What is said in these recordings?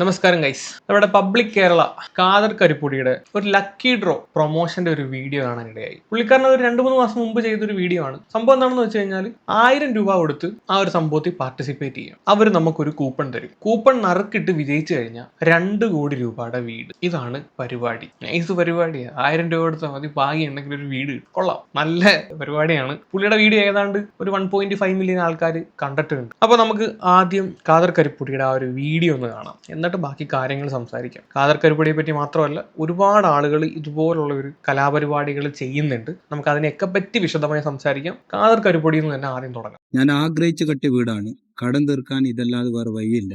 നമസ്കാരം ഗൈസ് നമ്മുടെ പബ്ലിക് കേരള കാദർ കരിപ്പൊടിയുടെ ഒരു ലക്കി ഡ്രോ പ്രൊമോഷന്റെ ഒരു വീഡിയോ കാണാനിടയായി പുള്ളിക്കാരൻ ഒരു രണ്ട് മൂന്ന് മാസം മുമ്പ് ചെയ്തൊരു വീഡിയോ ആണ്. സംഭവം എന്താണെന്ന് വെച്ച് കഴിഞ്ഞാൽ ആയിരം രൂപ കൊടുത്ത് ആ ഒരു സംഭവത്തിൽ പാർട്ടിസിപ്പേറ്റ് ചെയ്യാം. അവർ നമുക്കൊരു കൂപ്പൺ തരും. കൂപ്പൺ നറുക്കിട്ട് വിജയിച്ചു കഴിഞ്ഞാൽ രണ്ട് കോടി രൂപയുടെ വീട്. ഇതാണ് പരിപാടി. നൈസ് പരിപാടിയാണ് ആയിരം രൂപ കൊടുത്താൽ മതി. ഭാഗ്യം ഉണ്ടെങ്കിൽ ഒരു വീട്. കൊള്ളാം. നല്ല പരിപാടിയാണ്. പുള്ളിയുടെ വീഡിയോ ഏതാണ്ട് ഒരു വൺ പോയിന്റ് ഫൈവ് മില്യൺ ആൾക്കാർ കണ്ടിട്ടുണ്ട്. അപ്പൊ നമുക്ക് ആദ്യം കാദർ കരിപ്പൂടിയുടെ ആ ഒരു വീഡിയോ ഒന്ന് കാണാം. എന്നിട്ട് ബാക്കി കാര്യങ്ങൾ സംസാരിക്കാം. കാദർ കരുപടിയെ പറ്റി മാത്രമല്ല ഒരുപാട് ആളുകൾ ഇതുപോലുള്ള ഒരു കലാപരിപാടികൾ ചെയ്യുന്നുണ്ട്. നമുക്ക് അതിനെയൊക്കെ പറ്റി വിശദമായി സംസാരിക്കാം. കാദർ കരുപടി എന്ന് തന്നെ ആദ്യം തുടങ്ങാം. ഞാൻ ആഗ്രഹിച്ചു കെട്ടിയ വീടാണ്. കടം തീർക്കാൻ ഇതല്ലാതെ വേറെ വഴിയില്ല.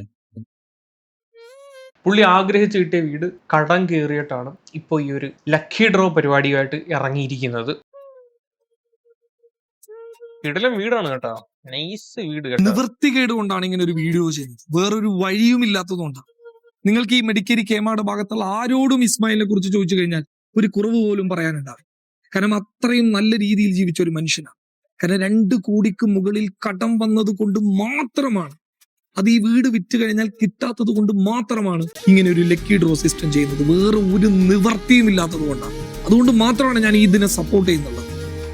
പുള്ളി ആഗ്രഹിച്ച് കിട്ടിയ വീട് കടം കയറിയിട്ടാണ് ഇപ്പോൾ ഈ ഒരു ലക്കി ഡ്രോ പരിപാടിയായിട്ട് ഇറങ്ങിയിരിക്കുന്നത്. കിടലം വീടാണ് കേട്ടോ. നൈസ് വീട് കേട്ടോ. നിവൃത്തികേട് കൊണ്ടാണ് ഇങ്ങനെ ഒരു വീഡിയോ ചെയ്യുന്നത്. വേറൊരു വഴിയും ഇല്ലാത്തതുകൊണ്ടാണ് നിങ്ങൾക്ക് ഈ മെഡിക്കേരി കേമാട് ഭാഗത്തുള്ള ആരോടും ഇസ്മായിലിനെ കുറിച്ച് ചോദിച്ചു കഴിഞ്ഞാൽ ഒരു കുറവ് പോലും പറയാനുണ്ടാവും കാരണം അത്രയും നല്ല രീതിയിൽ ജീവിച്ച ഒരു മനുഷ്യനാണ്. കാരണം രണ്ട് കോടിക്ക് മുകളിൽ കടം വന്നത് കൊണ്ട് മാത്രമാണ് അത് ഈ വീട് വിറ്റ് കഴിഞ്ഞാൽ കിട്ടാത്തത് കൊണ്ട് മാത്രമാണ് ഇങ്ങനെ ഒരു ലക്കി ഡ്രോ സിസ്റ്റം ചെയ്യുന്നത്. വേറെ ഒരു നിവർത്തിയും ഇല്ലാത്തത് കൊണ്ടാണ്. അതുകൊണ്ട് മാത്രമാണ് ഞാൻ ഇതിനെ സപ്പോർട്ട് ചെയ്യുന്നുള്ളത്.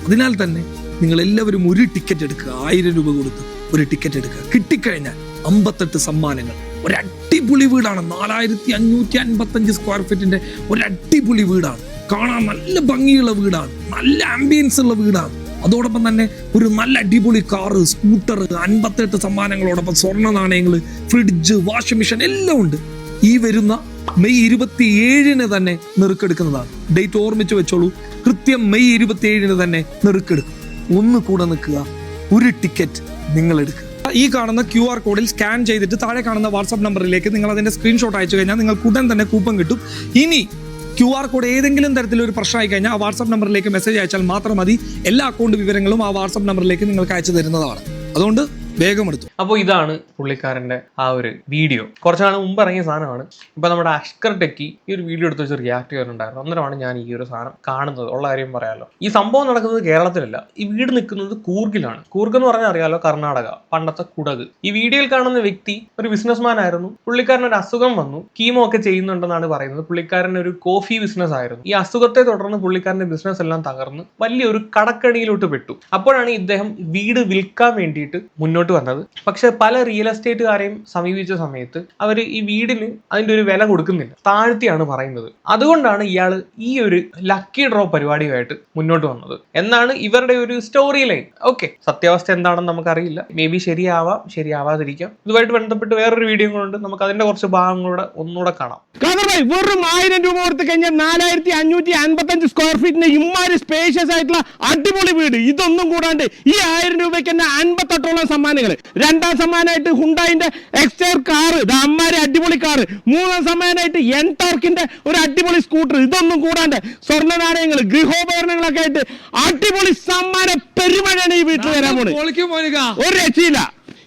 അതിനാൽ തന്നെ നിങ്ങൾ എല്ലാവരും ഒരു ടിക്കറ്റ് എടുക്കുക. ആയിരം രൂപ കൊടുത്ത് ഒരു ടിക്കറ്റ് എടുക്കുക. കിട്ടിക്കഴിഞ്ഞാൽ അമ്പത്തെട്ട് സമ്മാനങ്ങൾ. ഒരു അടിപൊളി വീടാണ്. നാലായിരത്തി അഞ്ഞൂറ്റി അൻപത്തി അഞ്ച് സ്ക്വയർ ഫീറ്റിന്റെ ഒരു അടിപൊളി വീടാണ്. കാണാൻ നല്ല ഭംഗിയുള്ള വീടാണ്. നല്ല ആംബിയൻസ് ഉള്ള വീടാണ്. അതോടൊപ്പം തന്നെ ഒരു നല്ല അടിപൊളി കാറ് സ്കൂട്ടർ അൻപത്തെട്ട് സമ്മാനങ്ങളോടൊപ്പം സ്വർണ നാണയങ്ങൾ ഫ്രിഡ്ജ് വാഷിംഗ് മെഷീൻ എല്ലാം ഉണ്ട്. ഈ വരുന്ന മെയ് ഇരുപത്തി ഏഴിന് തന്നെ നെറുക്കെടുക്കുന്നതാണ്. ഡേറ്റ് ഓർമ്മിച്ച് വെച്ചോളൂ. കൃത്യം മെയ് ഇരുപത്തി ഏഴിന് തന്നെ നെറുക്കെടുക്കും. ഒന്ന് കൂടെ നിൽക്കുക. ഒരു ടിക്കറ്റ് നിങ്ങൾ എടുക്കുക ഈ കാണുന്ന ക്യു ആർ കോഡിൽ സ്കാൻ ചെയ്തിട്ട് താഴെ കാണുന്ന വാട്സ്ആപ്പ് നമ്പറിലേക്ക് നിങ്ങൾ അതിന്റെ സ്ക്രീൻഷോട്ട് അയച്ചു കഴിഞ്ഞാൽ നിങ്ങൾക്ക് ഉടൻ തന്നെ കൂപ്പൺ കിട്ടും. ഇനി ക്യു ആർ കോഡ് ഏതെങ്കിലും തരത്തിലൊരു പ്രശ്നമായി കഴിഞ്ഞാൽ ആ വാട്സ്ആപ്പ് നമ്പറിലേക്ക് മെസ്സേജ് അയച്ചാൽ മാത്രം മതി. എല്ലാ അക്കൗണ്ട് വിവരങ്ങളും ആ വാട്സ്ആപ്പ് നമ്പറിലേക്ക് നിങ്ങൾക്ക് അയച്ചു തരുന്നതാണ്. അതുകൊണ്ട് വേഗം എടുത്തു. അപ്പോൾ ഇതാണ് പുള്ളിക്കാരന്റെ ആ ഒരു വീഡിയോ. കുറച്ച് നാൾ മുമ്പ് ഇറങ്ങിയ സാധനമാണ്. ഇപ്പൊ നമ്മുടെ അഷ്കർ ടെക്കി ഈ ഒരു വീഡിയോ എടുത്ത് വെച്ച് റിയാക്ട് ചെയ്യാറുണ്ടായിരുന്നു. അന്നേരമാണ് ഞാൻ ഈ ഒരു സാധനം കാണുന്നത്. ഉള്ള കാര്യം പറയാമല്ലോ ഈ സംഭവം നടക്കുന്നത് കേരളത്തിലല്ല. ഈ വീട് നിൽക്കുന്നത് കൂർഗിലാണ്. കൂർഗ് എന്ന് പറഞ്ഞാൽ അറിയാലോ കർണാടക പണ്ടത്തെ കുടക്. ഈ വീഡിയോയിൽ കാണുന്ന വ്യക്തി ഒരു ബിസിനസ്മാൻ ആയിരുന്നു. പുള്ളിക്കാരൻ ഒരു അസുഖം വന്നു. കീമോ ഒക്കെ ചെയ്യുന്നുണ്ടെന്നാണ് പറയുന്നത്. പുള്ളിക്കാരൻ ഒരു കോഫി ബിസിനസ് ആയിരുന്നു. ഈ അസുഖത്തെ തുടർന്ന് പുള്ളിക്കാരന്റെ ബിസിനസ് എല്ലാം തകർന്ന് വലിയൊരു കടക്കണിയിലോട്ട് പെട്ടു. അപ്പോഴാണ് ഇദ്ദേഹം വീട് വിൽക്കാൻ വേണ്ടിയിട്ട് മുന്നോട്ട് വന്നത്. പക്ഷെ പല റിയൽ എസ്റ്റേറ്റുകാരെയും സമീപിച്ച സമയത്ത് അവർ ഈ വീടിന് അതിന്റെ ഒരു വില കൊടുക്കുന്നില്ല. താഴ്ത്തിയാണ് പറയുന്നത്. അതുകൊണ്ടാണ് ഇയാൾ ഈ ഒരു ലക്കി ഡ്രോ പരിപാടിയുമായിട്ട് മുന്നോട്ട് വന്നത്. എന്നാണ് ഇവരുടെ ഒരു സ്റ്റോറി ലൈൻ ഓക്കെ സത്യാവസ്ഥ എന്താണെന്ന് നമുക്കറിയില്ല. മേ ബി ശരിയാവാം ശരിയാവാതിരിക്കാം. ഇതുമായിട്ട് ബന്ധപ്പെട്ട് വേറൊരു വീഡിയോ കൊണ്ട് നമുക്ക് അതിന്റെ കുറച്ച് ഭാഗങ്ങളൂടെ ഒന്നുകൂടെ കാണാം. വെറും ആയിരം രൂപ കൊടുത്തു കഴിഞ്ഞാൽ നാലായിരത്തി അഞ്ഞൂറ്റി അൻപത്തി അഞ്ച് സ്ക്വയർ ഫീറ്റിന്റെ ഇമാര് സ്പേഷ്യസ് ആയിട്ടുള്ള അടിപൊളി വീട്. ഇതൊന്നും കൂടാണ്ട് ഈ ആയിരം രൂപയ്ക്ക് തന്നെ അൻപത്തെട്ടോളം സമ്മാനങ്ങൾ രണ്ടാം സമ്മാനമായിട്ട് ഹുണ്ടായിന്റെ എക്സ്റ്റർ കാറ് അമ്മാരി അടിപൊളി കാർ മൂന്നാം സമയനായിട്ട് എൻ ടോർക്കിന്റെ ഒരു അടിപൊളി സ്കൂട്ടർ ഇതൊന്നും കൂടാണ്ട് സ്വർണ നാണയങ്ങൾ ഗൃഹോപകരണങ്ങളൊക്കെ ആയിട്ട് അടിപൊളി സമ്മാന പെരുമഴയാണ് ഈ വീട്ടിൽ വരാൻ പോണത് ഒരു രക്ഷയില്ല.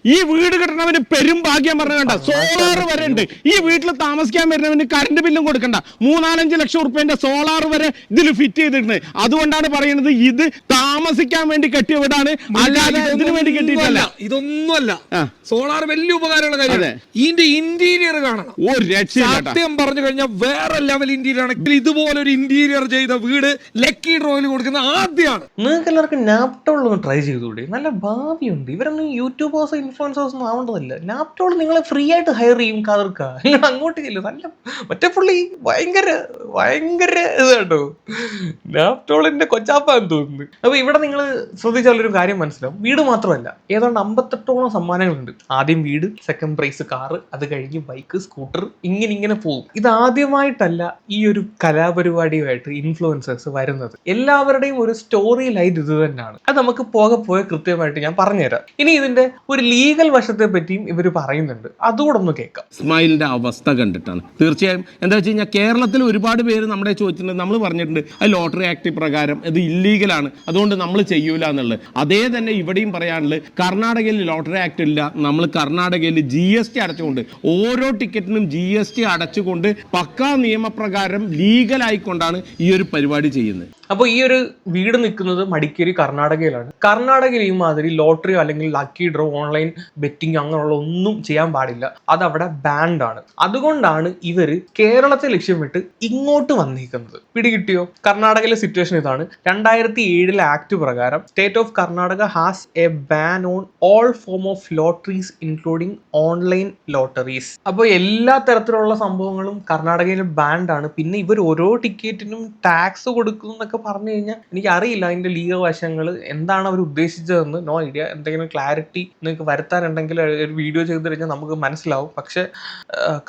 ഈ വീട് കിട്ടണവന് പെരും ഭാഗ്യം പറഞ്ഞ കണ്ട സോളാർ വരെ ഉണ്ട്. ഈ വീട്ടിൽ താമസിക്കാൻ വരുന്നവന് കറണ്ട് ബില്ലും കൊടുക്കണ്ട. മൂന്നാലഞ്ച് ലക്ഷം റുപ്യന്റെ സോളാർ വരെ ഇതിൽ ഫിറ്റ് ചെയ്തിട്ടുണ്ട്. അതുകൊണ്ടാണ് പറയുന്നത് ഇത് താമസിക്കാൻ വേണ്ടി കെട്ടിയ വീടാണ്. അല്ലാതെ ഇതിനു വേണ്ടി കെട്ടിയിട്ടില്ല. ഇതൊന്നുമല്ല. സോളാർ വലിയ ഉപകാരമുള്ള കാര്യമാണ്. ഇതിന്റെ ഇന്റീരിയർ കാണണം. ഒരു സത്യം പറഞ്ഞു കഴിഞ്ഞാൽ വേറെ ലെവൽ ഇന്റീരിയർ ആണ്. ഇതുപോലെ ഒരു ഇന്റീരിയർ ചെയ്ത വീട് ലക്കി ഡ്രോയിൽ കൊടുക്കുന്ന ആദ്യമാണ്. നിങ്ങൾക്ക് എല്ലാവർക്കും ഒന്ന് ട്രൈ ചെയ്തുകൂടി? നല്ല ഭാവിയുണ്ട്. ഇവരൊന്നും യൂട്യൂബേഴ്സോ ഇൻഫ്ലുവൻസേഴ്സ് ഒന്നും ആവേണ്ടതില്ല. ലാപ്ടോപ്പ് നിങ്ങളെ ഫ്രീ ആയിട്ട് ഹയർ ചെയ്യും കാതർക്ക. അങ്ങോട്ട് ചെല്ലും. നല്ല മറ്റേ പുള്ളി ഭയങ്കര ഭയങ്കര ഇതാട്ടോ. കേട്ടോ നാപ്റ്റോളിന്റെ കൊച്ചാപ്പാന്ന് തോന്നുന്നു. അപ്പൊ ഇവിടെ നിങ്ങൾ ശ്രദ്ധിച്ചാൽ ഒരു കാര്യം മനസ്സിലാവും. വീട് മാത്രമല്ല ഏതാണ്ട് അമ്പത്തെട്ടോളം സമ്മാനങ്ങളുണ്ട്. ആദ്യം വീട് സെക്കൻഡ് പ്രൈസ് കാറ് അത് കഴിഞ്ഞ് ബൈക്ക് സ്കൂട്ടർ ഇങ്ങനെ ഇങ്ങനെ പോകും. ഇത് ആദ്യമായിട്ടല്ല ഈ ഒരു കലാപരിപാടിയുമായിട്ട് ഇൻഫ്ലുവൻസേഴ്സ് വരുന്നത്. എല്ലാവരുടെയും ഒരു സ്റ്റോറി ലൈൻ ഇത് തന്നെയാണ്. അത് നമുക്ക് പോകെ പോയ കൃത്യമായിട്ട് ഞാൻ പറഞ്ഞുതരാം. ഇനി ഇതിന്റെ ഒരു ലീഗൽ വശത്തെ പറ്റിയും ഇവർ പറയുന്നുണ്ട്. അതുകൂടെ കേൾക്കാം. ഇസ്മായിലിന്റെ അവസ്ഥ കണ്ടിട്ടാണ്. തീർച്ചയായും എന്താ വെച്ച് കഴിഞ്ഞാൽ കേരളത്തിൽ ഒരുപാട് പേര് നമ്മുടെ ചോദിച്ചിട്ടുണ്ട് നമ്മൾ പറഞ്ഞിട്ടുണ്ട് ആ ലോട്ടറി ആക്ട് പ്രകാരം ഇത് ഇല്ലീഗലാണ് അതുകൊണ്ട് നമ്മൾ ചെയ്യൂല എന്നുള്ളത്. അതേ തന്നെ ഇവിടെയും പറയാനുള്ളത് കർണാടകയിൽ ലോട്ടറി ആക്ട് ഇല്ല നമ്മൾ കർണാടകയിൽ ജി എസ് ടി അടച്ചുകൊണ്ട് ഓരോ ടിക്കറ്റിനും ജി എസ് ടി അടച്ചുകൊണ്ട് പക്കാ നിയമപ്രകാരം ലീഗലായിക്കൊണ്ടാണ് ഈ ഒരു പരിപാടി ചെയ്യുന്നത്. അപ്പോൾ ഈ ഒരു വീട് നിൽക്കുന്നത് മടിക്കേരി കർണാടകയിലാണ്. കർണാടകയിൽ ഈ മാതിരി ലോട്ടറി അല്ലെങ്കിൽ ലക്കി ഡ്രോ ഓൺലൈൻ ബെറ്റിംഗ് അങ്ങനെയുള്ള ഒന്നും ചെയ്യാൻ പാടില്ല. അത് അവിടെ ബാൻഡാണ് അതുകൊണ്ടാണ് ഇവർ കേരളത്തെ ലക്ഷ്യമിട്ട് ഇങ്ങോട്ട് വന്നിരിക്കുന്നത്. പിടികിട്ടിയോ? കർണാടകയിലെ സിറ്റുവേഷൻ ഇതാണ്. രണ്ടായിരത്തി ഏഴിലെ ആക്ട് പ്രകാരം state of Karnataka has a ban on all form of lotteries including online lotteries. അപ്പോൾ എല്ലാ തരത്തിലുള്ള സംഭവങ്ങളും കർണാടകയിൽ ബാൻഡാണ് പിന്നെ ഇവർ ഓരോ ടിക്കറ്റിനും ടാക്സ് കൊടുക്കുന്നു എന്നൊക്കെ പറഞ്ഞു കഴിഞ്ഞാൽ എനിക്ക് അറിയില്ല അതിന്റെ ലീഗ വശങ്ങൾ എന്താണ് അവർ ഉദ്ദേശിച്ചതെന്ന്. നോ ഐഡിയ എന്തെങ്കിലും ക്ലാരിറ്റി നിങ്ങൾക്ക് വരുത്താനുണ്ടെങ്കിൽ ഒരു വീഡിയോ ചെയ്ത് കഴിഞ്ഞാൽ നമുക്ക് മനസ്സിലാവും. പക്ഷെ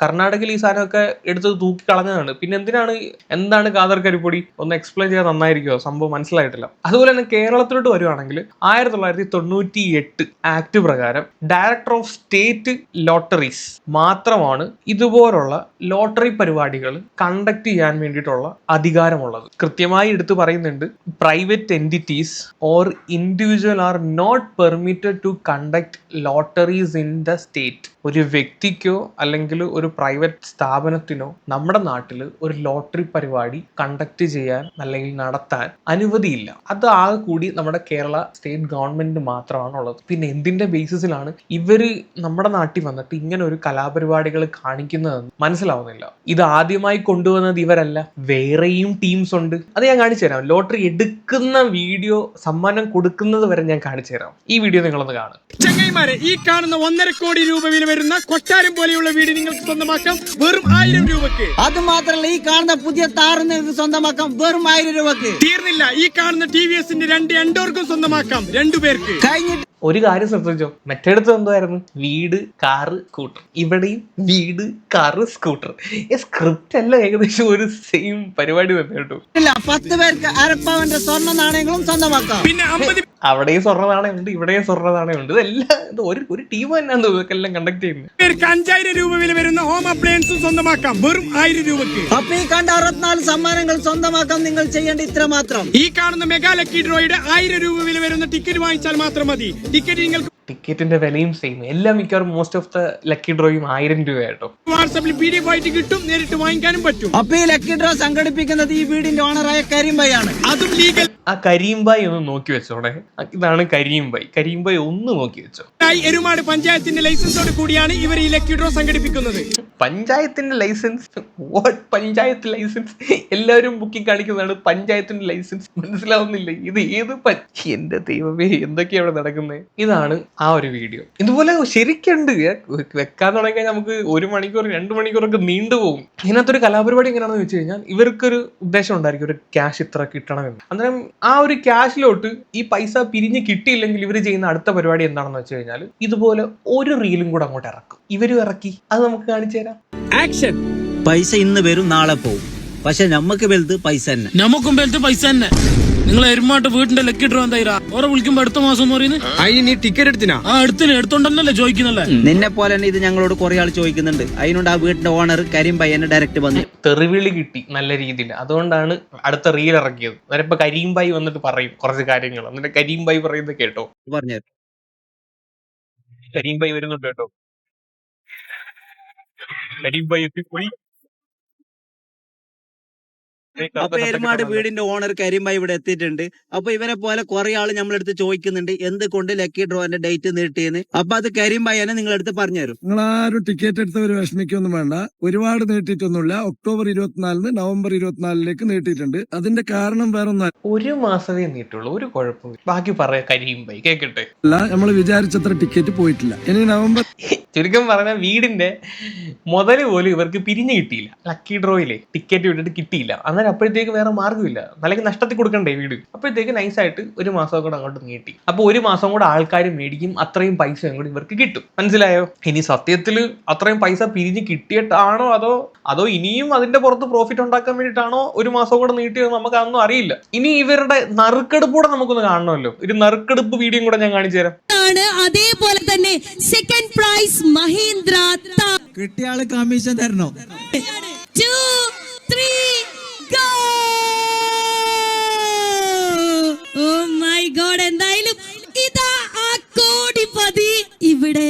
കർണാടകയിൽ ഈ സാധനമൊക്കെ എടുത്ത് തൂക്കി കളഞ്ഞതാണ്. പിന്നെ എന്തിനാണ് എന്താണ് കാതർ കരിപ്പൊടി? ഒന്ന് എക്സ്പ്ലെയിൻ ചെയ്യാൻ നന്നായിരിക്കുമോ സംഭവം മനസ്സിലായിട്ടില്ല. അതുപോലെ തന്നെ കേരളത്തിലോട്ട് വരുവാണെങ്കിൽ ആയിരത്തി തൊള്ളായിരത്തി തൊണ്ണൂറ്റി എട്ട് ആക്ട് പ്രകാരം ഡയറക്ടർ ഓഫ് സ്റ്റേറ്റ് ലോട്ടറീസ് മാത്രമാണ് ഇതുപോലുള്ള ലോട്ടറി പരിപാടികൾ കണ്ടക്ട് ചെയ്യാൻ വേണ്ടിയിട്ടുള്ള അധികാരമുള്ളത്. കൃത്യമായി എടുത്തു പറയുന്നുണ്ട് private entities or individual are not permitted to conduct lotteries in the state ഒരു വ്യക്തിക്കോ അല്ലെങ്കിൽ ഒരു പ്രൈവറ്റ് സ്ഥാപനത്തിനോ നമ്മുടെ നാട്ടിൽ ഒരു ലോട്ടറി പരിപാടി കണ്ടക്ട് ചെയ്യാൻ അല്ലെങ്കിൽ നടത്താൻ അനുമതിയില്ല. അത് ആകെ കൂടി നമ്മുടെ കേരള സ്റ്റേറ്റ് ഗവൺമെന്റ് മാത്രമാണ് ഉള്ളത്. പിന്നെ എന്തിന്റെ ബേസിസിലാണ് ഇവർ നമ്മുടെ നാട്ടിൽ വന്നിട്ട് ഇങ്ങനെ ഒരു കലാപരിപാടികൾ കാണിക്കുന്നതെന്ന് മനസ്സിലാവുന്നില്ല. ഇത് ആദ്യമായി കൊണ്ടുവന്നത് ഇവരല്ല. വേറെയും ടീംസ് ഉണ്ട്. അത് ഞാൻ കാണിച്ചു തരാം ലോട്ടറി എടുക്കുന്ന വീഡിയോ സമ്മാനം കൊടുക്കുന്നത് വരെ ഞാൻ കാണിച്ചു തരാം ഈ വീഡിയോ നിങ്ങളൊന്ന് കാണും ചങ്ങൈമാരെ ഈ കാണുന്ന ഒന്നര കോടി രൂപ വില വരുന്ന കൊട്ടാരം പോലെയുള്ള വീട് നിങ്ങൾക്ക് സ്വന്തമാക്കാം വെറും ആയിരം രൂപക്ക്. അത് മാത്രല്ല ഈ കാണുന്ന പുതിയ താറ് നിങ്ങൾക്ക് സ്വന്തമാക്കാം വെറും ആയിരം രൂപക്ക്. തീർന്നില്ല ഈ കാണുന്ന ടി വി എസിന്റെ രണ്ട് രണ്ടുപേർക്കും സ്വന്തമാക്കാം രണ്ടുപേർക്ക് കഴിഞ്ഞിട്ട് ഒരു കാര്യം ശ്രദ്ധിച്ചോ? മറ്റേടത്ത് എന്തായിരുന്നു വീട് കാറ് സ്കൂട്ടർ. ഇവിടെയും വീട് കാറ് സ്കൂട്ടർ. ഈ സ്ക്രിപ്റ്റ് എല്ലാം ഏകദേശം ഒരു സെയിം പരിപാടി തന്നെ കേട്ടോ. ഇല്ല പത്ത് പേർക്ക് അരപ്പവന്റെ സ്വർണ നാണയങ്ങളും സ്വന്തമാക്കാം. പിന്നെ അവിടെയും സ്വർണ നാണയമുണ്ട് ഇവിടെയും സ്വർണ നാണയമുണ്ട്. ഇതെല്ലാം ഒരു ഒരു ടീം തന്നെയാണ് ഇതൊക്കെല്ലാം കണ്ടക്ട് ചെയ്യുന്നത്. അഞ്ചായിരം രൂപ വില വരുന്ന ഹോം അപ്ലയൻസും സ്വന്തമാക്കാം. വെറും ആയിരം രൂപക്ക് അപ്പൊ ഈ കണ്ട അറുപത്തിനാല് സമ്മാനങ്ങൾ സ്വന്തമാക്കാൻ നിങ്ങൾ ചെയ്യേണ്ട ഇത്ര മാത്രം. ഈ കാണുന്ന മെഗാ ലക്കി ഡ്രോയുടെ ആയിരം രൂപ വില വരുന്ന ടിക്കറ്റ് വാങ്ങിച്ചാൽ മാത്രം മതി. ടിക്കറ്റ് നിങ്ങൾക്ക് ടിക്കറ്റിന്റെ വിലയും സെയിം എല്ലാം മിക്കവാറും മോസ്റ്റ് ഓഫ് ദ ലക്കി ഡ്രോയും ആയിരം രൂപയാട്ടോ. വാട്സാപ്പിൽ പി ഡി എഫ് ആയിട്ട് കിട്ടും നേരിട്ട് വാങ്ങിക്കാനും പറ്റും. അപ്പൊ ഈ ലക്കി ഡ്രോ സംഘടിപ്പിക്കുന്നത് ഈ വീടിന്റെ ഓണറായ കരിമ്പയാണ് അതും ലീഗൽ ആ കരീംബായ് ഒന്ന് നോക്കി വെച്ചോടെ. ഇതാണ് കരീംബായ് കരീംബായ് ഒന്ന് നോക്കി വെച്ചോ. എരുമാട് പഞ്ചായത്തിന്റെ ലൈസൻസോട് കൂടിയാണ് ഇവർ ഈ ലക്കി ഡ്രോ സംഘടിപ്പിക്കുന്നത്. പഞ്ചായത്തിന്റെ ലൈസൻസ് വാട്ട് പഞ്ചായത്ത് ലൈസൻസ് എല്ലാവരും ബുക്കിംഗ് കാണിക്കുന്നതാണ് പഞ്ചായത്തിന്റെ ലൈസൻസ് മനസ്സിലാവുന്നില്ല? ഇത് ഏത് എന്റെ ദൈവമേ എന്തൊക്കെയാണ് നടക്കുന്നത് ഇതാണ് ആ ഒരു വീഡിയോ ഇതുപോലെ ശരിക്കുണ്ട്. വെക്കാൻ തുടങ്ങിയാൽ നമുക്ക് ഒരു മണിക്കൂർ രണ്ട് മണിക്കൂറൊക്കെ നീണ്ടുപോകും ഇതിനകത്തൊരു കലാപരിപാടി എങ്ങനെയാണെന്ന് വെച്ച് കഴിഞ്ഞാൽ ഇവർക്കൊരു ഉദ്ദേശം ഉണ്ടായിരിക്കും ഒരു ക്യാഷ് ഇത്ര കിട്ടണമെന്ന്. അന്നേരം ആ ഒരു ക്യാഷിലോട്ട് ഈ പൈസ പിരിഞ്ഞ് കിട്ടിയില്ലെങ്കിൽ ഇവർ ചെയ്യുന്ന അടുത്ത പരിപാടി എന്താണെന്ന് വെച്ച് കഴിഞ്ഞാൽ ഇതുപോലെ ഒരു റീലും കൂടെ അങ്ങോട്ട് ഇറക്കും. ഇവരും ഇറക്കി. അത് നമുക്ക് കാണിച്ചു തരാം. ആക്ഷൻ പൈസ ഇന്ന് വരും നാളെ പോകും പക്ഷെ നമുക്ക് വലുത് പൈസ തന്നെ. നമുക്കും വലുത് പൈസ തന്നെ. നിങ്ങൾ എരുമാട്ട് വീട്ടിന്റെ ലക്കി ഡ്രോ എന്താ ഓരോ വിളിക്കുമ്പോ അടുത്ത മാസം എന്ന് പറയുന്നത്? അതിന് നീ ടിക്കറ്റ് എടുത്തിനാ? ആ എടുത്തിന് എടുത്തോണ്ടല്ലേ ചോദിക്കുന്നല്ലേ? നിന്നെ പോലെ തന്നെ ഇത് ഞങ്ങളോട് കുറെ ആൾ ചോദിക്കുന്നുണ്ട്. അതിനോട് ആ വീടിന്റെ ഓണർ കരീം പയ്യനെ ഡയറക്റ്റ് വന്ന്. തെറിവിളി കിട്ടി നല്ല രീതിയിൽ. അതുകൊണ്ടാണ് അടുത്ത റീൽ ഇറക്കിയത്. അന്നേരം ഇപ്പൊ കരീംബായി വന്നിട്ട് പറയും കുറച്ച് കാര്യങ്ങൾ എന്നിട്ട് കരീം ബായി പറയുന്നത് കേട്ടോ. പറഞ്ഞു കരീംബായി വരുന്നുണ്ട് കേട്ടോ. കരീം ബായി എത്തിപ്പോയി അപ്പൊ എരുമാട് വീടിന്റെ ഓണർ കരിമ്പായി ഇവിടെ എത്തിയിട്ടുണ്ട്. അപ്പൊ ഇവരെ പോലെ കുറെ ആൾ നമ്മളെടുത്ത് ചോദിക്കുന്നുണ്ട് എന്ത് കൊണ്ട് ലക്കി ഡ്രോന്റെ ഡേറ്റ് നീട്ടിയെന്ന്? അപ്പൊ അത് കരിമ്പായനെ നിങ്ങളെടുത്ത് പറഞ്ഞുതരും. നിങ്ങൾ ആരും ടിക്കറ്റ് എടുത്തവർ വിഷമിക്കൊന്നും വേണ്ട. ഒരുപാട് നീട്ടിയിട്ടൊന്നുമില്ല. ഒക്ടോബർ ഇരുപത്തിനാലിന് നവംബർ ഇരുപത്തിനാലിലേക്ക് നീട്ടിയിട്ടുണ്ട്. അതിന്റെ കാരണം വേറെ ഒന്നും ഒരു മാസമേ നീട്ടുള്ളൂ ഒരു കുഴപ്പമില്ല. ബാക്കി പറയാ. കരീംബായി കേക്കട്ടെ. അല്ല നമ്മൾ വിചാരിച്ചത്ര ടിക്കറ്റ് പോയിട്ടില്ല. ഇനി നവംബർ ചുരുക്കം പറഞ്ഞാൽ വീടിന്റെ മുതൽ പോലും ഇവർക്ക് പിരിഞ്ഞു കിട്ടിയില്ല. ലക്കി ഡ്രോയിലെ ടിക്കറ്റ് വിട്ടിട്ട് കിട്ടിയില്ല. അന്നേരം അപ്പോഴത്തേക്ക് വേറെ മാർഗമില്ല. അല്ലെങ്കിൽ നഷ്ടത്തിൽ കൊടുക്കണ്ടേ വീട്? അപ്പോഴത്തേക്ക് നൈസായിട്ട് ഒരു മാസം കൂടെ അങ്ങോട്ട് നീട്ടി. അപ്പൊ ഒരു മാസം കൂടെ ആൾക്കാർ മേടിക്കും അത്രയും പൈസയും കൂടി ഇവർക്ക് കിട്ടും. മനസ്സിലായോ? ഇനി സത്യത്തിൽ അത്രയും പൈസ പിരിഞ്ഞ് കിട്ടിയിട്ടാണോ അതോ അതോ ഇനിയും അതിന്റെ പുറത്ത് പ്രോഫിറ്റ് ഉണ്ടാക്കാൻ വേണ്ടിയിട്ടാണോ ഒരു മാസം കൂടെ നീട്ടിയത് നമുക്ക് അതൊന്നും അറിയില്ല. ഇനി ഇവരുടെ നറുക്കെടുപ്പൂടെ നമുക്കൊന്ന് കാണണമല്ലോ. ഒരു നറുക്കെടുപ്പ് വീഡിയോ കൂടെ ഞാൻ കാണിച്ചു തരാം. അതേപോലെ തന്നെ സെക്കൻഡ് പ്രൈസ് മഹീന്ദ്ര കിട്ടിയ ആൾ കമ്മീഷൻ തരണോ? Two three go oh my God എന്തായാലും ഇതാ ആ കോടിപതി ഇവിടെ.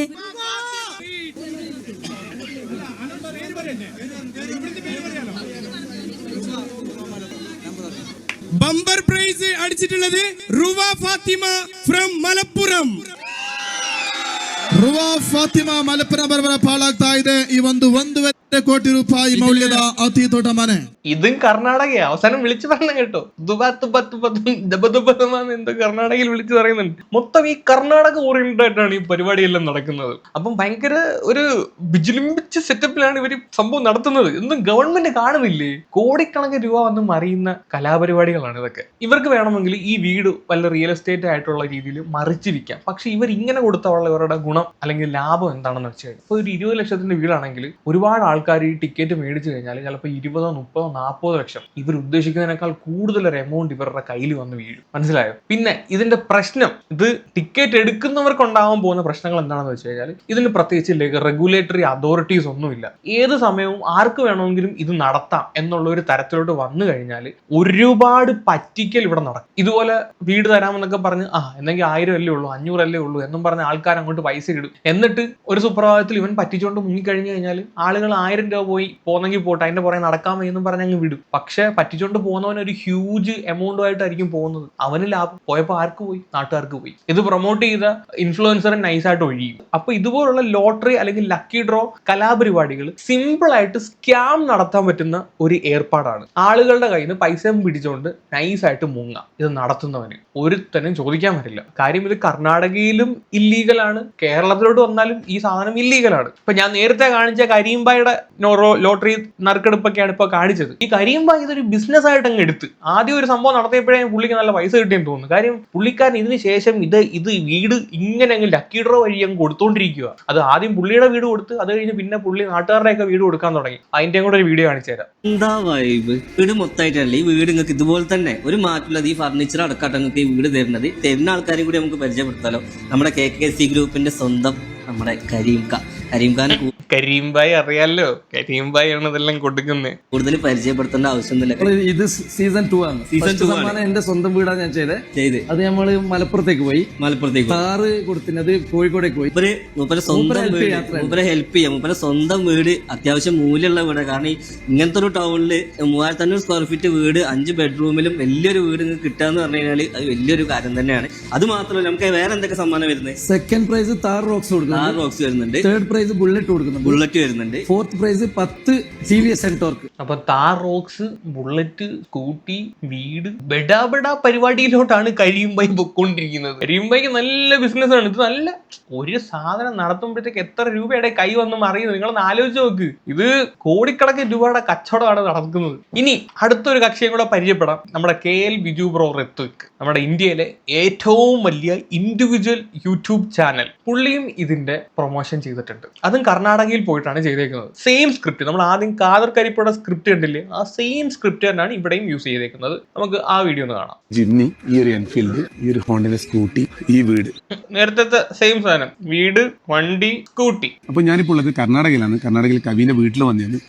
ബമ്പർ പ്രൈസ് അടിച്ചിട്ടുള്ളത് റുവ ഫാത്തിമ ഫ്രം മലപ്പുറം. ರುವ ಫಾತಿಮಾ ಮಲಪುರ ಬರಬರ ಪಾಳಾಗ್ತಾ ಇದೆ. ಈ ಒಂದು ಒಂದೂವರೆ ಕೋಟಿ ರೂಪಾಯಿ ಮೌಲ್ಯದ ಅತಿ ದೊಡ್ಡ ಮನೆ ഇതും കർണാടകയാ അവസാനം വിളിച്ചു പറഞ്ഞ കേട്ടോ ദുബാ തുബ തുബ തും ദബ ദബ ദമാന്ന് എന്തോ കർണാടകയിൽ വിളിച്ചു പറയുന്നുണ്ട് മൊത്തം ഈ കർണാടക ഓറിയന്റഡ് ആയിട്ടാണ് ഈ പരിപാടിയെല്ലാം നടക്കുന്നത് അപ്പം ഭയങ്കര ഒരു വിജിലിമ്പിച്ച സെറ്റപ്പിലാണ് ഇവർ സംഭവം നടത്തുന്നത് ഒന്നും ഗവൺമെന്റ് കാണുന്നില്ലേ കോടിക്കണക്കിന് രൂപ വന്ന് മറിയുന്ന കലാപരിപാടികളാണ് ഇതൊക്കെ ഇവർക്ക് വേണമെങ്കിൽ ഈ വീട് വല്ല റിയൽ എസ്റ്റേറ്റ് ആയിട്ടുള്ള രീതിയിൽ മറിച്ച് വിൽക്കാം പക്ഷെ ഇവർ ഇങ്ങനെ കൊടുത്തുള്ള ഇവരുടെ ഗുണം അല്ലെങ്കിൽ ലാഭം എന്താണെന്ന് വെച്ച് കഴിഞ്ഞാൽ ഇപ്പോൾ ഒരു ഇരുപത് ലക്ഷത്തിന്റെ വീടാണെങ്കിൽ ഒരുപാട് ആൾക്കാർ ഈ ടിക്കറ്റ് മേടിച്ചു കഴിഞ്ഞാൽ ചിലപ്പോൾ ഇരുപതോ മുപ്പതോ നാൽപ്പതോ ലക്ഷം ഇവർ ഉദ്ദേശിക്കുന്നതിനേക്കാൾ കൂടുതൽ ഒരു എമൗണ്ട് ഇവരുടെ കയ്യിൽ വന്ന് വീഴും. മനസ്സിലായോ? പിന്നെ ഇതിന്റെ പ്രശ്നം ഇത് ടിക്കറ്റ് എടുക്കുന്നവർക്ക് ഉണ്ടാവാൻ പോകുന്ന പ്രശ്നങ്ങൾ എന്താണെന്ന് വെച്ച് കഴിഞ്ഞാൽ ഇതിന് പ്രത്യേകിച്ച് റെഗുലേറ്ററി അതോറിറ്റീസ് ഒന്നുമില്ല. ഏത് സമയവും ആർക്ക് വേണമെങ്കിലും ഇത് നടത്താം എന്നുള്ള ഒരു തരത്തിലോട്ട് വന്നു കഴിഞ്ഞാൽ ഒരുപാട് പറ്റിക്കൽ ഇവിടെ നടക്കും. ഇതുപോലെ വീട് തരാമെന്നൊക്കെ പറഞ്ഞ് ആ എന്തെങ്കിലും ആയിരം അല്ലേ ഉള്ളൂ അഞ്ഞൂറല്ലേ ഉള്ളൂ എന്നും പറഞ്ഞ ആൾക്കാർ അങ്ങോട്ട് പൈസ ഇടും. എന്നിട്ട് ഒരു സുപ്രഭാതത്തിൽ ഇവൻ പറ്റിച്ചുകൊണ്ട് മുങ്ങിക്കഴിഞ്ഞു കഴിഞ്ഞാൽ ആളുകൾ ആയിരം രൂപ പോയി പോന്നെങ്കിൽ പോട്ടെ അതിന്റെ പുറകെ നടക്കാൻ വയ്യെന്നും പറഞ്ഞ് അങ്ങ് വിടും. പക്ഷെ പറ്റിച്ചുകൊണ്ട് പോകുന്നവൻ ഒരു ഹ്യൂജ് എമൗണ്ടുമായിട്ടായിരിക്കും പോകുന്നത്. അവന് ലാഭം. പോയപ്പോൾ ആർക്ക് പോയി? നാട്ടുകാർക്ക് പോയി. ഇത് പ്രൊമോട്ട് ചെയ്ത ഇൻഫ്ലുവൻസറെ നൈസായിട്ട് ഒഴിയും. അപ്പൊ ഇതുപോലുള്ള ലോട്ടറി അല്ലെങ്കിൽ ലക്കി ഡ്രോ കലാപരിപാടികൾ സിമ്പിൾ ആയിട്ട് സ്കാം നടത്താൻ പറ്റുന്ന ഒരു ഏർപ്പാടാണ്. ആളുകളുടെ കയ്യിൽ നിന്ന് പൈസ പിടിച്ചുകൊണ്ട് നൈസായിട്ട് മുങ്ങാം. ഇത് നടത്തുന്നവന്. ഒരുത്തനും ചോദിക്കാൻ പറ്റില്ല. കാര്യം ഇത് കർണാടകയിലും ഇല്ലീഗലാണ് കേരളത്തിലോട്ട് വന്നാലും ഈ സാധനം ഇല്ലീഗലാണ് ഇപ്പൊ ഞാൻ നേരത്തെ കാണിച്ച കരീംബായുടെ നോറോ ലോട്ടറി നറുക്കെടുപ്പൊക്കെയാണ് ഇപ്പൊ കാണിച്ചത്. ഈ കരിയുമ്പ ഇതൊരു ബിസിനസ് ആയിട്ട് അങ്ങ് എടുത്ത്. ആദ്യം ഒരു സംഭവം നടത്തിയപ്പോഴേ പുള്ളിക്ക് നല്ല പൈസ കിട്ടിയെന്ന് തോന്നുന്നു. കാര്യം പുള്ളിക്കാരൻ ഇതിന് ശേഷം ഇത് ഇത് വീട് ഇങ്ങനെ അങ്ങ് ലക്കി ഡ്രോ വഴി അങ്ങ് കൊടുത്തോണ്ടിരിക്കുക അത് ആദ്യം പുള്ളിയുടെ വീട് കൊടുത്ത് അത് കഴിഞ്ഞ് പിന്നെ പുള്ളി നാട്ടുകാരുടെയൊക്കെ വീട് കൊടുക്കാൻ തുടങ്ങി. അതിന്റെ കൂടെ ഒരു വീഡിയോ കാണിച്ചു തരാം. എന്താ വൈബ് വീട് മൊത്തമായിട്ടല്ലേ ഈ വീട് നിങ്ങൾക്ക് ഇതുപോലെ തന്നെ ഒരു മാറ്റമില്ലാതെ ഈ ഫർണിച്ചർ അടക്കാട്ട് നിങ്ങൾക്ക് ഈ വീട് തരുന്നത്. തരുന്ന ആൾക്കാരെയും കൂടി നമുക്ക് പരിചയപ്പെടുത്താലോ. നമ്മുടെ കെ കെ സി ഗ്രൂപ്പിന്റെ സ്വന്തം നമ്മുടെ കരീം കരീംബായ് അറിയാലോ. കരീംബായ് ആണ് ഇതെല്ലാം കൊടുക്കുന്നത് കൂടുതൽ പരിചയപ്പെടുത്തേണ്ട ആവശ്യമൊന്നുമില്ല. ഇത് സീസൺ ടു ആണ്. സീസൺ ടു ആണ്. എന്റെ സ്വന്തം വീടാണ് ഞാൻ ചെയ്തത് ചെയ്ത്. അത് നമ്മൾ മലപ്പുറത്തേക്ക് പോയി. മലപ്പുറത്തേക്ക്. കാറ് കൊടുത്തിനത് കോഴിക്കോടേക്ക് പോയി. മൂപ്പര് മൂപ്പര് സ്വന്തം വീട്. മൂപ്പരെ ഹെൽപ്പ് ചെയ്യാം. മൂപ്പരെ സ്വന്തം വീട് അത്യാവശ്യം മൂല്യമുള്ള വീടാണ് കാരണം ഈ ഇങ്ങനത്തെ ഒരു ടൗണിൽ മൂവായിരത്തി അഞ്ഞൂറ് സ്ക്വയർ ഫീറ്റ് വീട് അഞ്ച് ബെഡ്റൂമിലും വലിയൊരു വീട് നിങ്ങൾക്ക് കിട്ടുക എന്ന് പറഞ്ഞു കഴിഞ്ഞാൽ അത് വലിയൊരു കാര്യം തന്നെയാണ്. അത് മാത്രമല്ല നമുക്ക് വേറെ എന്തൊക്കെ സമ്മാനം വരുന്നത് സെക്കൻഡ് പ്രൈസ് താർ റോക്സ് കൊടുക്കും താർ റോക്സ് വരുന്നുണ്ട്. തേർഡ് പ്രൈസ് ബുള്ളറ്റ് കൊടുക്കുന്നുണ്ട്. ബുള്ളറ്റ് വരുന്നുണ്ട്. ഫോർത്ത് പ്രൈസ് പത്ത് ടി വി എസ് എൻടോർക്ക് അപ്പൊ താർ റോക്സ് ബുള്ളറ്റ് സ്കൂട്ടി വീട് ബെഡാ ബെഡാ പരിപാടിയിലോട്ടാണ് കരിയുംബൈ പൊക്കോണ്ടിരിക്കുന്നത്. കരിയുംബൈക്ക് നല്ല ബിസിനസ് ആണ്. ഇത് നല്ല ഒരു സാധനം നടത്തുമ്പോഴത്തേക്ക് എത്ര രൂപയുടെ കൈ വന്നും അറിയുന്നത് നിങ്ങളൊന്ന് ആലോചിച്ച് നോക്ക്. ഇത് കോടിക്കണക്കിന് രൂപയുടെ കച്ചവടമാണ് നടക്കുന്നത്. ഇനി അടുത്തൊരു കക്ഷിയെ കൂടെ പരിചയപ്പെടാം. നമ്മുടെ K L Biju bro Rithvik നമ്മുടെ ഇന്ത്യയിലെ ഏറ്റവും വലിയ ഇൻഡിവിജ്വൽ യൂട്യൂബ് ചാനൽ പുള്ളിയും ഇതിന്റെ പ്രൊമോഷൻ ചെയ്തിട്ടുണ്ട്. അതും കർണാടകയിൽ പോയിട്ടാണ് ചെയ്തേക്കുന്നത്. സെയിം സ്ക്രിപ്റ്റ് നമ്മൾ ആദ്യം കാതർ കരിപ്പയുടെ സ്ക്രിപ്റ്റ് കണ്ടില്ലേ? ആ സെയിം സ്ക്രിപ്റ്റ് തന്നെയാണ് ഇവിടെയും യൂസ് ചെയ്തേക്കുന്നത്. നമുക്ക് ആ വീഡിയോ ഒന്ന് കാണാം. ജിന്നി ഈ ഒരു എൻഫീൽഡ് ഈ ഒരു ഹോണ്ടിന്റെ സ്കൂട്ടി ഈ വീട്. നേരത്തെ സെയിം സാധനം. വീട് വണ്ടി സ്കൂട്ടി അപ്പൊ ഞാനിപ്പോൾ ഉള്ളത് കർണാടകയിലാണ്. കർണാടകയിൽ കവിന്റെ വീട്ടിൽ വന്നതാണ്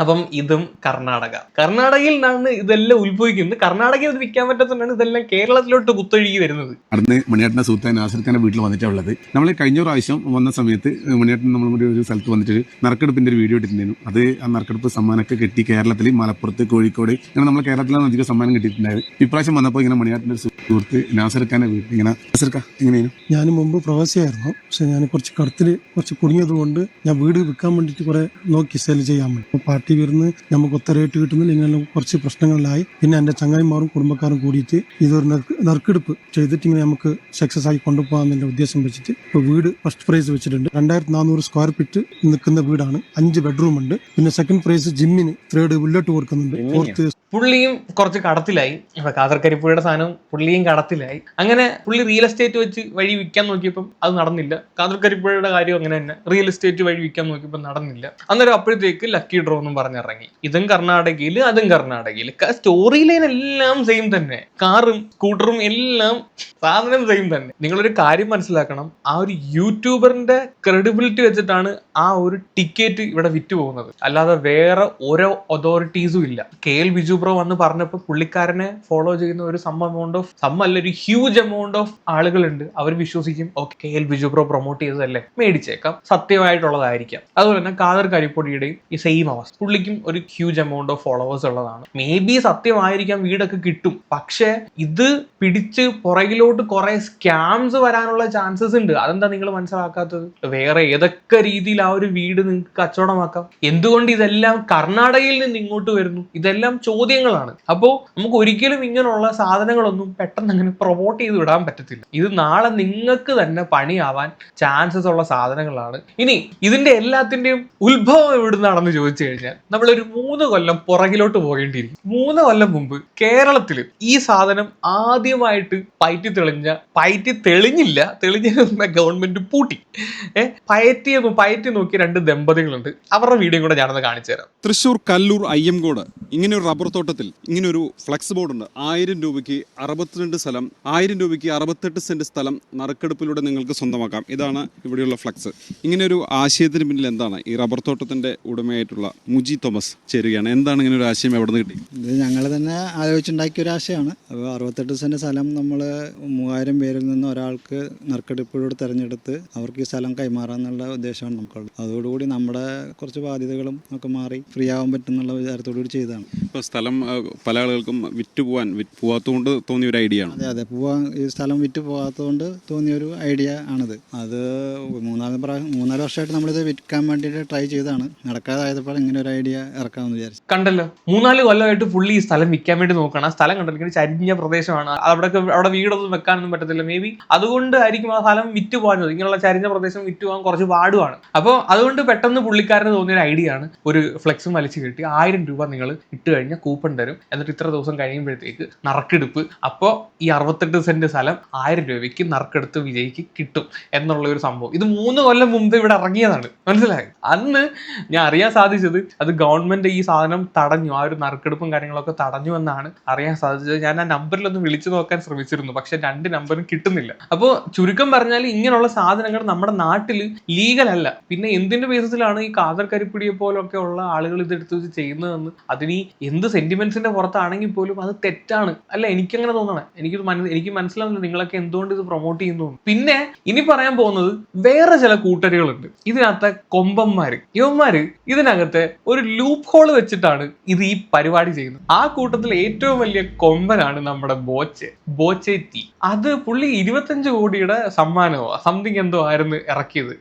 അപ്പം ഇതും കർണാടക. കർണാടകയിൽ നിന്നാണ് ഇതെല്ലാം ഉത്ഭവിക്കുന്നത്. കർണാടകയിൽ ഇത് വിൽക്കാൻ പറ്റാത്തതുകൊണ്ടാണ് ഇതെല്ലാം കേരളത്തിലോട്ട് കുത്തൊഴുകി വരുന്നത്. അടുത്ത് മണിയേട്ടന്റെ സുഹൃത്തായ നാസിർ ഖാന്റെ വീട്ടിൽ വന്നിട്ടുള്ളത് നമ്മൾ കഴിഞ്ഞ പ്രാവശ്യം വന്ന സമയത്ത് മണിയേട്ടൻ നമ്മൾ ഒരു ഒരു സ്ഥലത്ത് വന്നിട്ട് നറുക്കെടുപ്പിന്റെ ഒരു വീഡിയോ ഇട്ടിട്ടുണ്ടായിരുന്നു. അത് ആ നറുക്കെടുപ്പ് സമ്മാനമൊക്കെ കിട്ടി കേരളത്തിൽ മലപ്പുറത്ത് കോഴിക്കോട് ഇങ്ങനെ നമ്മൾ കേരളത്തിലാണ് അധികം സമ്മാനം കിട്ടിയിട്ടുണ്ടായത്. ഇപ്രാവശ്യം വന്നപ്പോൾ ഇങ്ങനെ മണിയാട്ടിന്റെ സുഹൃത്ത് നാസർക്കാനെ വീട്ടിൽ ഇങ്ങനെ നാസിർ എങ്ങനെയാണ് ഞാൻ മുമ്പ് പ്രവാസിയായിരുന്നു. പക്ഷെ ഞാൻ കുറച്ച് കടത്തിൽ കുറച്ച് കുടുങ്ങിയത് കൊണ്ട് ഞാൻ വീട് വിൽക്കാൻ വേണ്ടിയിട്ട് കുറേ നോക്കി സെൽ ചെയ്യാൻ വേണ്ടി. പാർട്ടി വരുന്ന് നമുക്ക് ഒത്ത റേറ്റ് കിട്ടുന്നില്ല. ഇങ്ങനെ കുറച്ച് പ്രശ്നങ്ങളിലായി. പിന്നെ എന്റെ ചങ്ങായിമാരും കുടുംബക്കാരും കൂടിയിട്ട് ഇതൊരു നറുക്ക് നറുക്കെടുപ്പ് ചെയ്തിട്ട് ഇങ്ങനെ നമുക്ക് സക്സസ് ആയി കൊണ്ടുപോകാമെന്നുള്ള ഉദ്ദേശം വെച്ചിട്ട് ഇപ്പോൾ വീട് ഫസ്റ്റ് പ്രൈസ് വെച്ചിട്ടുണ്ട്. രണ്ടായിരത്തി നാനൂറ് സ്ക്വയർ ഫീറ്റ് നിൽക്കുന്ന വീടാണ്. അഞ്ച് ബെഡ്റൂം ഉണ്ട്. പിന്നെ സെക്കൻഡ് പ്രൈസ് ജിമ്മിന് തേർഡ് ബുള്ളറ്റ് കൊടുക്കുന്നുണ്ട് ഫോർത്ത് പുള്ളിയും കുറച്ച് കടത്തിലായി. കാതർക്കരിപ്പുഴയുടെ സാധനം പുള്ളിയും കടത്തിലായി. അങ്ങനെ പുള്ളി റിയൽ എസ്റ്റേറ്റ് വെച്ച് വഴി വിൽക്കാൻ നോക്കിയപ്പം അത് നടന്നില്ല. കാതർക്കരിപ്പുഴയുടെ കാര്യം അങ്ങനെ തന്നെ. റിയൽ എസ്റ്റേറ്റ് വഴി വിൽക്കാൻ നോക്കിയപ്പോൾ നടന്നില്ല. അന്നേരം അപ്പോഴത്തേക്ക് ലക്കി ഡ്രോ എന്നും പറഞ്ഞിറങ്ങി. ഇതും കർണാടകയിൽ അതും കർണാടകയിൽ സ്റ്റോറി ലൈൻ എല്ലാം സെയിം തന്നെ. കാറും സ്കൂട്ടറും എല്ലാം സാധനം സെയിം തന്നെ. നിങ്ങളൊരു കാര്യം മനസ്സിലാക്കണം. ആ ഒരു യൂട്യൂബറിന്റെ ക്രെഡിബിലിറ്റി വെച്ചിട്ടാണ് ആ ഒരു ടിക്കറ്റ് ഇവിടെ വിറ്റ് പോകുന്നത്. അല്ലാതെ വേറെ ഓരോ അതോറിറ്റീസും ഇല്ല. കെ എൽ ബിജു ബ്രോ വന്ന് പറഞ്ഞപ്പോൾ പുള്ളിക്കാരനെ ഫോളോ ചെയ്യുന്ന ഒരു സം എമൗണ്ട് ഓഫ് സം അല്ല ഒരു ഹ്യൂജ് എമൗണ്ട് ഓഫ് ആളുകളുണ്ട്. അവർ വിശ്വസിക്കും okay L Biju bro promote ചെയ്തതല്ലേ? മേടിച്ചേക്കാം. സത്യമായിട്ടുള്ളതായിരിക്കാം. അതുപോലെ തന്നെ കാദർ കരിപ്പൊടിയുടെയും ഈ സെയിം അവസ്ഥ. പുള്ളിക്കും ഒരു ഹ്യൂജ് എമൗണ്ട് ഓഫ് ഫോളോവേഴ്സ് ഉള്ളതാണ്. മേ ബി സത്യമായിരിക്കാം വീടൊക്കെ കിട്ടും. പക്ഷേ ഇത് പിടിച്ച് പുറകിലോട്ട് കുറെ സ്കാംസ് വരാനുള്ള ചാൻസസ് ഉണ്ട്. അതെന്താ നിങ്ങൾ മനസ്സിലാക്കാത്തത്? വേറെ ഏതൊക്കെ രീതിയിൽ ആ ഒരു വീട് നിങ്ങൾക്ക് കച്ചവടമാക്കാം? എന്തുകൊണ്ട് ഇതെല്ലാം കർണാടകയിൽ നിന്ന് ഇങ്ങോട്ട് വരുന്നു? ഇതെല്ലാം ചോദ്യങ്ങളാണ്. അപ്പോൾ നമുക്ക് ഒരിക്കലും ഇങ്ങനെയുള്ള സാധനങ്ങളൊന്നും പെട്ടെന്ന് അങ്ങനെ പ്രൊമോട്ട് ചെയ്ത് വിടാൻ പറ്റത്തില്ല. ഇത് നാളെ നിങ്ങൾക്ക് തന്നെ പണിയാവാൻ ചാൻസസ് ഉള്ള സാധനങ്ങളാണ്. ഇനി ഇതിന്റെ എല്ലാത്തിന്റെയും ഉത്ഭവം എവിടുന്നാണെന്ന് ചോദിച്ചു കഴിഞ്ഞാൽ നമ്മളൊരു മൂന്ന് കൊല്ലം പുറകിലോട്ട് പോകേണ്ടിയിരിക്കും. മൂന്ന് കൊല്ലം മുമ്പ് കേരളത്തിൽ ഈ സാധനം ആദ്യമായിട്ട് പയറ്റി തെളിഞ്ഞ പയറ്റി തെളിഞ്ഞില്ല തെളിഞ്ഞ ഗവൺമെന്റ് പൂട്ടി. ഏഹ് പയറ്റിയ പയറ്റി നോക്കി രണ്ട് ദമ്പതികളുണ്ട്. അവരുടെ വീഡിയോ കൂടെ ഞാനൊന്ന് കാണിച്ചു തരാം. തൃശൂർ കല്ലൂർ അയ്യംകോട് ഇങ്ങനെ ഒരു റബ്ബർ തോട്ടത്തിൽ ഇങ്ങനൊരു ഫ്ലക്സ് ഫ്ലെക്സ് ബോർഡ് ഉണ്ട് ആയിരം രൂപയ്ക്ക് അറുപത്തിരണ്ട് സ്ഥലം ആയിരം രൂപയ്ക്ക് അറുപത്തെട്ട് സെന്റ് സ്ഥലം നറുക്കെടുപ്പിലൂടെ നിങ്ങൾക്ക് സ്വന്തമാക്കാം. ഇതാണ് ഇവിടെയുള്ള ഫ്ലെക്സ്. ഇങ്ങനൊരു ആശയത്തിന് പിന്നിൽ എന്താണ്? ഈ റബ്ബർ തോട്ടത്തിന്റെ ഉടമയായിട്ടുള്ള മുജി തോമസ് ചേരുകയാണ്. എന്താണ് ഇങ്ങനെ ഒരു ആശയം എവിടെ നിന്ന് കിട്ടി? ഇത് ഞങ്ങൾ തന്നെ ആലോചിച്ചുണ്ടാക്കിയ ഒരു ആശയമാണ്. അപ്പോൾ അറുപത്തെട്ട് സെന്റ് സ്ഥലം നമ്മൾ മൂവായിരം പേരിൽ നിന്ന് ഒരാൾക്ക് നറുക്കെടുപ്പിലൂടെ തിരഞ്ഞെടുത്ത് അവർക്ക് ഈ സ്ഥലം കൈമാറാന്നുള്ള ഉദ്ദേശമാണ് നമുക്കുള്ളത്. അതോടുകൂടി നമ്മുടെ കുറച്ച് ബാധ്യതകളും ഒക്കെ മാറി ഫ്രീ ആവാൻ പറ്റുന്നുള്ള വിചാരത്തോടുകൂടി ചെയ്തതാണ്. ഇപ്പോൾ സ്ഥലം ആ, പല ആളുകൾക്കും വിറ്റ് പോകാൻ വിറ്റ് പോകാത്തതുകൊണ്ട് തോന്നിയ ഒരു ഐഡിയ ആണ്. അതെ അതെ. പോവാൻ ഈ സ്ഥലം വിറ്റ് പോവാത്തതുകൊണ്ട് തോന്നിയ ഒരു ഐഡിയ ആണിത്. അത് മൂന്നാൽ പ്രാവശ്യം മൂന്നാൽ വർഷമായിട്ട് നമ്മളിത് വിൽക്കാൻ വേണ്ടിയിട്ട് ട്രൈ ചെയ്താണ് നടക്കാതായപ്പോൾ ഇങ്ങനെ ഒരു ഐഡിയ ഇറക്കാമെന്ന് വിചാരിച്ചു. കണ്ടല്ലോ. മൂന്നാൽ കൊല്ലമായിട്ട് പുള്ളി ഈ സ്ഥലം വിൽക്കാൻ വേണ്ടി നോക്കണം. ആ സ്ഥലം കണ്ടല്ലോ ചരിഞ്ഞ പ്രദേശമാണ്. അവിടെ അവിടെ വീടൊന്നും വെക്കാനൊന്നും പറ്റത്തില്ല. മേ ബി അതുകൊണ്ട് ആയിരിക്കും ആ സ്ഥലം വിറ്റ് പോകാനത് ഇങ്ങനെയുള്ള ചരിഞ്ഞ പ്രദേശം വിറ്റ് പോകാൻ കുറച്ച് പാടുമാണ്. അപ്പോൾ അതുകൊണ്ട് പെട്ടെന്ന് പുള്ളിക്കാരന് തോന്നിയ ഒരു ഐഡിയ ആണ്. ഒരു ഫ്ലെക്സും വലിച്ചു കെട്ടി ആയിരം രൂപ നിങ്ങൾ ഇട്ട് കഴിഞ്ഞാൽ കൂപ്പൺ തരും. എന്നിട്ട് ഇത്ര ദിവസം കഴിയുമ്പോഴത്തേക്ക് നറുക്കെടുപ്പ്. അപ്പോൾ ഈ അറുപത്തെട്ട് സെന്റ് സ്ഥലം ആയിരം രൂപയ്ക്ക് നറുക്കെടുത്ത് വിജയിക്ക് കിട്ടും എന്നുള്ള ഒരു സംഭവം. ഇത് മൂന്ന് കൊല്ലം മുമ്പ് ഇവിടെ ഇറങ്ങിയതാണ്. മനസ്സിലായി? അന്ന് ഞാൻ അറിയാൻ സാധിച്ചത് അത് ഗവൺമെന്റ് ഈ സാധനം തടഞ്ഞു. ആ ഒരു നറുക്കെടുപ്പും കാര്യങ്ങളൊക്കെ തടഞ്ഞു എന്നാണ് അറിയാൻ സാധിച്ചത്. ഞാൻ ആ നമ്പറിലൊന്ന് വിളിച്ചു നോക്കാൻ ശ്രമിച്ചിരുന്നു. പക്ഷേ രണ്ട് നമ്പറും കിട്ടുന്നില്ല. അപ്പോൾ ചുരുക്കം പറഞ്ഞാൽ ഇങ്ങനെയുള്ള സാധനങ്ങൾ നമ്മുടെ നാട്ടിൽ ലീഗൽ അല്ല. പിന്നെ എന്തിന്റെ ബേസിസിലാണ് ഈ കാതർ കരിപ്പിടിയെ പോലൊക്കെ ഉള്ള ആളുകൾ ഇതെടുത്ത് ചെയ്യുന്നതെന്ന്? അതിന് എന്ത് സെന്റിമെന്റ്സിന്റെ പുറത്താണെങ്കിൽ പോലും അത് തെറ്റാണ്. അല്ല എനിക്ക് അങ്ങനെ തോന്നണേ. എനിക്ക് എനിക്ക് മനസ്സിലാവുന്നില്ല നിങ്ങളൊക്കെ എന്തുകൊണ്ട് ഇത് പ്രൊമോട്ട് ചെയ്യുന്നു പിന്നെ ഇനി പറയാൻ പോകുന്നത് വേറെ ചില കൂട്ടരുകളുണ്ട്. ഇതിനകത്തെ കൊമ്പന്മാര്. ഇവന്മാര് ഇതിനകത്തെ ഒരു ലൂപ്പ് ഹോൾ വെച്ചിട്ടാണ് ഇത് ഈ പരിപാടി ചെയ്യുന്നത്. ആ കൂട്ടത്തിൽ ഏറ്റവും വലിയ കൊമ്പനാണ് നമ്മുടെ ബോച്ചെ. ബോച്ചെ അത് പുള്ളി ഇരുപത്തഞ്ച് കോടിയുടെ സമ്മാനമോ സംതിങ് എന്തോ ആയിരുന്നു ഇറക്കിയത്.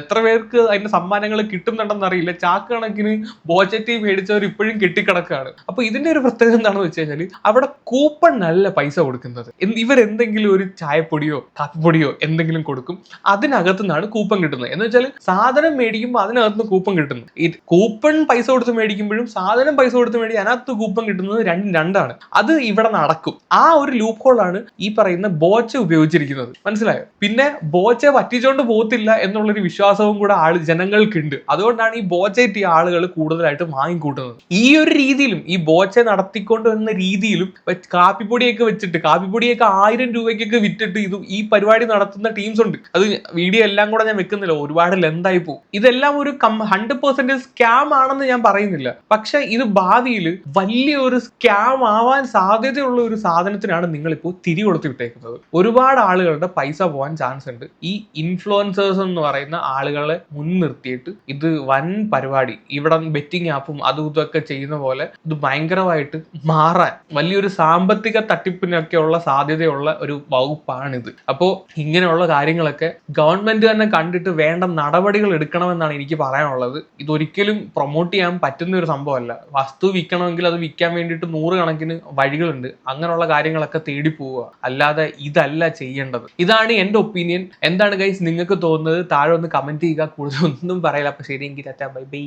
എത്ര പേർക്ക് അതിന്റെ സമ്മാനങ്ങൾ കിട്ടുന്നുണ്ടെന്ന് അറിയില്ല. ചാക്ക് കണക്കിന് ബോച്ചറ്റി മേടിച്ചവർ ഇപ്പോഴും കെട്ടിക്കിടക്കാണ് അപ്പൊ ഇതിന്റെ ഒരു പ്രത്യേകത എന്താണെന്ന് വെച്ച് കഴിഞ്ഞാൽ അവിടെ കൂപ്പൺ നല്ല പൈസ കൊടുക്കുന്നത്. ഇവർ എന്തെങ്കിലും ഒരു ചായപ്പൊടിയോ കാപ്പിപ്പൊടിയോ എന്തെങ്കിലും കൊടുക്കും അതിനകത്തു നിന്നാണ് കൂപ്പൺ കിട്ടുന്നത്. എന്ന് വെച്ചാൽ സാധനം മേടിക്കുമ്പോൾ അതിനകത്ത് കൂപ്പൺ കിട്ടുന്നു. ഈ കൂപ്പൺ പൈസ കൊടുത്ത് മേടിക്കുമ്പോഴും സാധനം പൈസ കൊടുത്ത് മേടി അതിനകത്ത് കൂപ്പൺ കിട്ടുന്നത് രണ്ടും രണ്ടാണ്. അത് ഇവിടെ നടക്കും. ആ ഒരു ലൂപ്പ് ഹോളാണ് ഈ പറയുന്ന ബോച്ച ഉപയോഗിച്ചിരിക്കുന്നത്. മനസ്സിലായോ? പിന്നെ ബോച്ച പറ്റിച്ചോണ്ട് പോകത്തില്ല എന്നുള്ളൊരു വിശ്വാസവും കൂടെ ആൾ ജനങ്ങൾക്കുണ്ട്. അതുകൊണ്ടാണ് ഈ ബോച്ചേറ്റ് ഈ ആളുകൾ കൂടുതലായിട്ട് വാങ്ങിക്കൂട്ടുന്നത്. ഈ ഒരു രീതിയിലും ഈ ബോച്ചെ നടത്തിക്കൊണ്ട് വന്ന രീതിയിലും കാപ്പിപ്പൊടിയൊക്കെ വെച്ചിട്ട് കാപ്പിപ്പൊടിയൊക്കെ ആയിരം രൂപയ്ക്കൊക്കെ വിറ്റിട്ട് ഇത് ഈ പരിപാടി നടത്തുന്ന ടീംസ് ഉണ്ട്. അത് വീഡിയോ എല്ലാം കൂടെ ഞാൻ വെക്കുന്നില്ല ഒരുപാട് ലെന്തായി പോകും. ഇതെല്ലാം ഒരു ഹൺഡ്രഡ് പെർസെന്റേജ് സ്കാം ആണെന്ന് ഞാൻ പറയുന്നില്ല. പക്ഷെ ഇത് ഭാവിയിൽ വലിയൊരു സ്കാം ആവാൻ സാധ്യതയുള്ള ഒരു സാധനത്തിനാണ് നിങ്ങളിപ്പോൾ തിരി കൊടുത്തു വിട്ടേക്കുന്നത്. ഒരുപാട് ആളുകളുടെ പൈസ പോകാൻ ചാൻസ് ഉണ്ട്. ഈ ഇൻഫ്ലുവൻസേഴ്സ് എന്ന് പറയുന്ന ആളുകളെ മുൻനിർത്തിയിട്ട് ഇത് വൻ പരിപാടി ഇവിടെ ബെറ്റിംഗ് ആപ്പും അതും ഇതൊക്കെ ചെയ്യുന്ന പോലെ ഇത് ഭയങ്കരമായിട്ട് മാറാൻ വലിയൊരു സാമ്പത്തിക തട്ടിപ്പിനൊക്കെയുള്ള സാധ്യതയുള്ള ഒരു വകുപ്പാണിത്. അപ്പോൾ ഇങ്ങനെയുള്ള കാര്യങ്ങളൊക്കെ ഗവൺമെന്റ് തന്നെ കണ്ടിട്ട് വേണ്ട നടപടികൾ എടുക്കണമെന്നാണ് എനിക്ക് പറയാനുള്ളത്. ഇതൊരിക്കലും പ്രൊമോട്ട് ചെയ്യാൻ പറ്റുന്ന ഒരു സംഭവമല്ല. വസ്തു വിൽക്കണമെങ്കിൽ അത് വിൽക്കാൻ വേണ്ടിയിട്ട് നൂറുകണക്കിന് വഴികളുണ്ട്. അങ്ങനെയുള്ള കാര്യങ്ങളൊക്കെ തേടി പോവുക. അല്ലാതെ ഇതല്ല ചെയ്യേണ്ടത്. ഇതാണ് എന്റെ ഒപ്പീനിയൻ. എന്താണ് ഗൈസ് നിങ്ങൾക്ക് തോന്നുന്നത്? താഴെ ഒന്ന് കമന്റ് ചെയ്യുക. കൂടുതൽ ഒന്നും പറയില്ല. അപ്പൊ ശരി എങ്കിൽ ബൈ ബൈ.